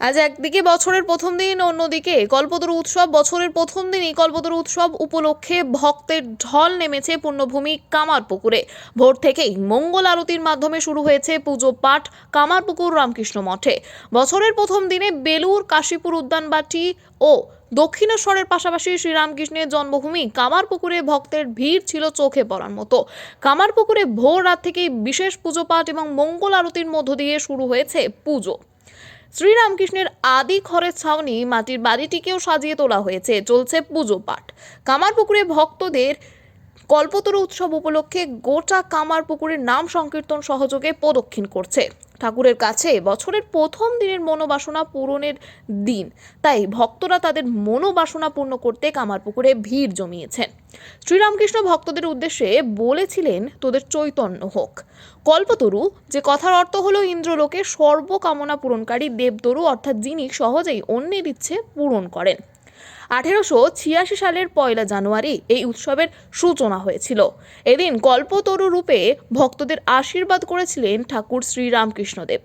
আজ একদিকে বছরের প্রথম দিন, অন্যদিকে কল্পতরু উৎসব। বছরের প্রথম দিনই কল্পতরু উৎসব উপলক্ষে ভক্তের ঢল নেমেছে পুণ্যভূমি কামারপুকুরে। ভোর থেকেই মঙ্গল আরতির মাধ্যমে শুরু হয়েছে পুজো পাঠ কামারপুকুর রামকৃষ্ণ মঠে। বছরের প্রথম দিনে বেলুর, কাশীপুর উদ্যানবাটি ও দক্ষিণেশ্বরের পাশাপাশি শ্রীরামকৃষ্ণের জন্মভূমি কামারপুকুরে ভক্তের ভিড় ছিল চোখে পড়ার মতো। কামারপুকুরে ভোর রাত থেকেই বিশেষ পুজো পাঠ এবং মঙ্গল আরতির মধ্য দিয়ে শুরু হয়েছে পুজো। শ্রীরামকৃষ্ণের আদি খড়ের ছাউনি মাটির বাড়িটিকেও সাজিয়ে তোলা হয়েছে চলছে পুজো পাঠ কামারপুকুরে ভক্তদের কল্পতরু উৎসব উপলক্ষে গোটা কামারপুকুরের নাম সংকীর্তন সহযোগে প্রদক্ষিণ করছে। ঠাকুরের কাছে বছরের প্রথম দিনের মনোবাসনা পূরণের দিন। তাই ভক্তরা তাদের মনোবাসনা পূর্ণ করতে কামারপুকুরে ভিড় জমিয়েছেন। শ্রীরামকৃষ্ণ ভক্তদের উদ্দেশ্যে বলেছিলেন, তোদের চৈতন্য হোক। কল্পতরু, যে কথার অর্থ হলো ইন্দ্রলোকে সর্বকামনা পূরণকারী দেবতরু, অর্থাৎ যিনি সহজেই অন্যের ইচ্ছে পূরণ করেন। আঠেরোশো ছিয়াশি সালের পয়লা জানুয়ারি এই উৎসবের সূচনা হয়েছিল। এদিন কল্পতরু রূপে ভক্তদের আশীর্বাদ করেছিলেন ঠাকুর শ্রীরামকৃষ্ণদেব।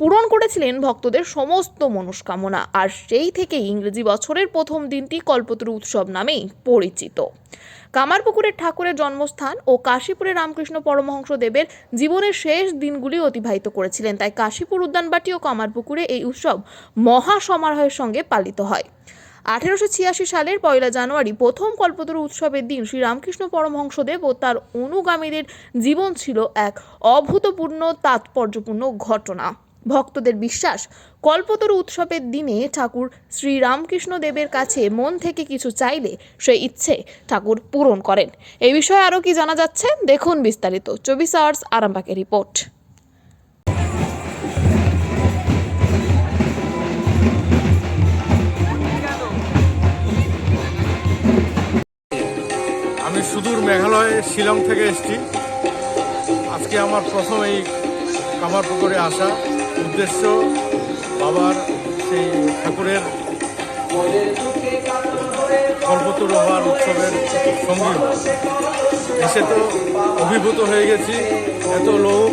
পূরণ করেছিলেন ভক্তদের সমস্ত মনস্কামনা, আর সেই থেকে ইংরেজি বছরের প্রথম দিনটি কল্পতরু উৎসব নামেই পরিচিত। কামারপুকুরের ঠাকুরের জন্মস্থান ও কাশীপুরে রামকৃষ্ণ পরমহংস দেবের জীবনের শেষ দিনগুলি অতিবাহিত করেছিলেন। তাই কাশীপুর উদ্যানবাটি ও কামারপুকুরে এই উৎসব মহা সমারোহের সঙ্গে পালিত হয়। আঠেরোশো ছিয়াশি সালের পয়লা জানুয়ারি প্রথম কল্পতরু উৎসবের দিন শ্রীরামকৃষ্ণ পরমহংসদেব ও তার অনুগামীদের জীবন ছিল এক অভূতপূর্ণ, তাৎপর্যপূর্ণ ঘটনা। ভক্তদের বিশ্বাস, কল্পতরু উৎসবের দিনে ঠাকুর শ্রীরামকৃষ্ণ দেবের কাছে মন থেকে কিছু চাইলে সে ইচ্ছে ঠাকুর পূরণ করেন। এই বিষয়ে আরও কি জানা যাচ্ছে? দেখুন বিস্তারিত। চব্বিশ আওয়ার্স আরামবাগের রিপোর্ট। মেঘালয়, শিলং থেকে এসেছি। আজকে আমার প্রথম এই কামারপুকুরে আসা উদ্দেশ্য বাবার সেই ঠাকুরের কল্পতরু হওয়ার উৎসবের সঙ্গী। এসে তো অভিভূত হয়ে গেছি, এত লোক।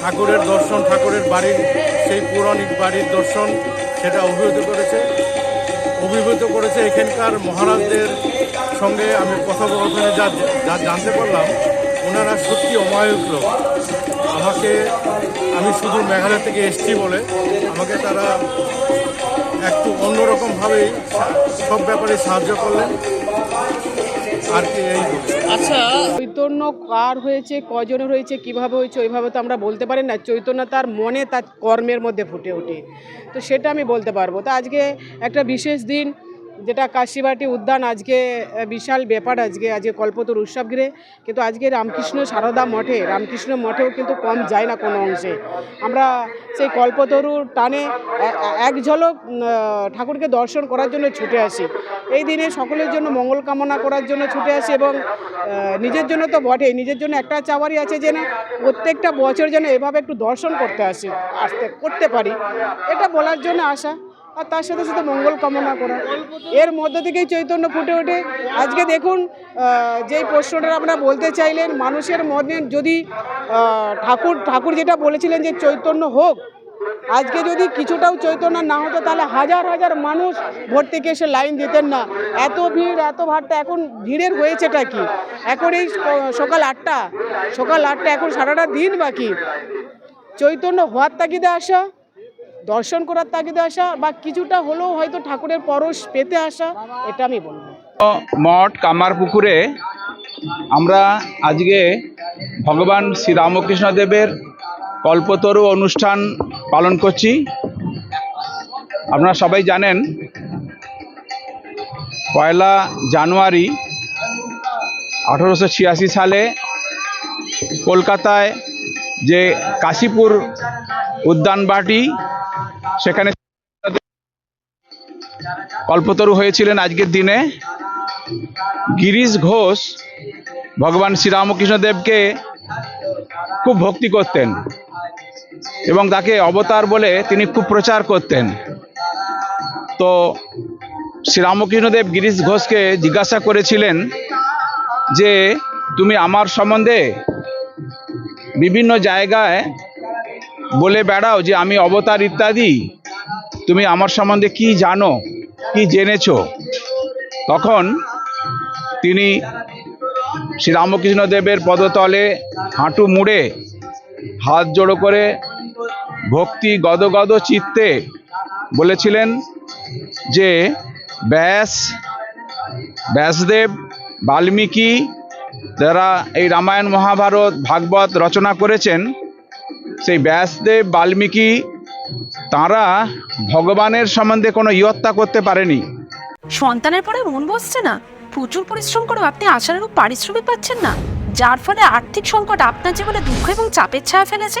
ঠাকুরের দর্শন, ঠাকুরের বাড়ির সেই পৌরাণিক বাড়ির দর্শন, সেটা অভিভূত করেছে। অভিভূত করেছে এখানকার মহারাজদের সঙ্গে আমি কথোপকথনে যা যা জানতে পারলাম, ওনারা সত্যি অমায়িক লোক। আমাকে, আমি শুধু মেঘালয় থেকে এসছি বলে আমাকে তারা একটু অন্যরকমভাবেই সব ব্যাপারে সাহায্য করলেন। আর কি এই আচ্ছা চৈতন্য কার হয়েছে, কজনের হয়েছে, কীভাবে হয়েছে, ওইভাবে তো আমরা বলতে পারি না। চৈতন্য তার মনে তার কর্মের মধ্যে ফুটে ওঠে। তো সেটা আমি বলতে পারব। তো আজকে একটা বিশেষ দিন যেটা কাশিবাটি উদ্যান আজকে বিশাল ব্যাপার আজকে আজকে কল্পতরু উৎসব ঘিরে কিন্তু আজকে রামকৃষ্ণ সারদা মঠে, রামকৃষ্ণ মঠেও কিন্তু কম যায় না কোনো অংশে। আমরা সেই কল্পতরুর টানে এক ঝলক ঠাকুরকে দর্শন করার জন্য ছুটে আসি। এই দিনে সকলের জন্য মঙ্গল কামনা করার জন্য ছুটে আসি এবং নিজের জন্য তো বটেই, নিজের জন্য একটা চাওয়ারই আছে যে না, প্রত্যেকটা বছর যেন এভাবে একটু দর্শন করতে আসি, আসতে, করতে পারি। এটা বলার জন্য আসা আর তার সাথে সাথে মঙ্গল কামনা করা। এর মধ্য থেকেই চৈতন্য ফুটে ওঠে। আজকে দেখুন যেই প্রশ্নটা আমরা বলতে চাইলেন, মানুষের মনে যদি ঠাকুর ঠাকুর যেটা বলেছিলেন যে চৈতন্য হোক, আজকে যদি কিছুটাও চৈতন্য না হতো, তাহলে হাজার হাজার মানুষ ভোট থেকে এসে লাইন দিতেন না। এত ভিড়, এত ভাটটা এখন ভিড়ের হয়েছেটা কি? এখন এই সকাল আটটা সকাল আটটা, এখন সারাটা দিন বাকি। চৈতন্য হওয়ার তাগিদে আসা দর্শন করার তাগিদে আসা বা কিছুটা হলেও হয়তো ঠাকুরের পরশ পেতে আসা, এটা আমি বলব। মঠ কামারপুকুরে আমরা আজকে ভগবান শ্রী রামকৃষ্ণ দেবের কল্পতরু অনুষ্ঠান পালন করছি। আপনারা সবাই জানেন, পয়লা জানুয়ারি আঠেরোশো ছিয়াশি সালে কলকাতায় যে কাশীপুর উদ্যানবাটি সেখানে কল্পতরু হয়েছিলেন আজকের দিনে। গিরিশ ঘোষ ভগবান শ্রীরামকৃষ্ণদেবকে খুব ভক্তি করতেন এবং তাকে অবতার বলে তিনি খুব প্রচার করতেন। তো শ্রীরামকৃষ্ণদেব গিরিশ ঘোষকে জিজ্ঞাসা করেছিলেন যে, তুমি আমার সম্বন্ধে বিভিন্ন জায়গায় বলে বেড়াও যে আমি অবতার ইত্যাদি। তুমি আমার সম্বন্ধে কি জানো, কি জেনেছো? তখন তিনি শ্রীরামকৃষ্ণ দেবের পদতলে হাঁটু মুড়ে হাত জোড়ো করে ভক্তি গদগদ চিত্তে বলেছিলেন যে, ব্যাস, ব্যাসদেব, বাল্মীকি যারা এই রামায়ণ, মহাভারত, ভাগবত রচনা করেছেন সেই ব্যাসদেব, বাল্মীকি, তারা ভগবানের সম্বন্ধে কোনো ইয়ত্তা করতে পারেনি। সন্তানের পরে মন বসছে না। প্রচুর পরিশ্রম করে আপনি আশানুরূপ পারিশ্রমিক পাচ্ছেন না। যার ফলে আর্থিক সংকট আপনার জীবনে দুঃখ এবং চাপের ছায়া ফেলেছে।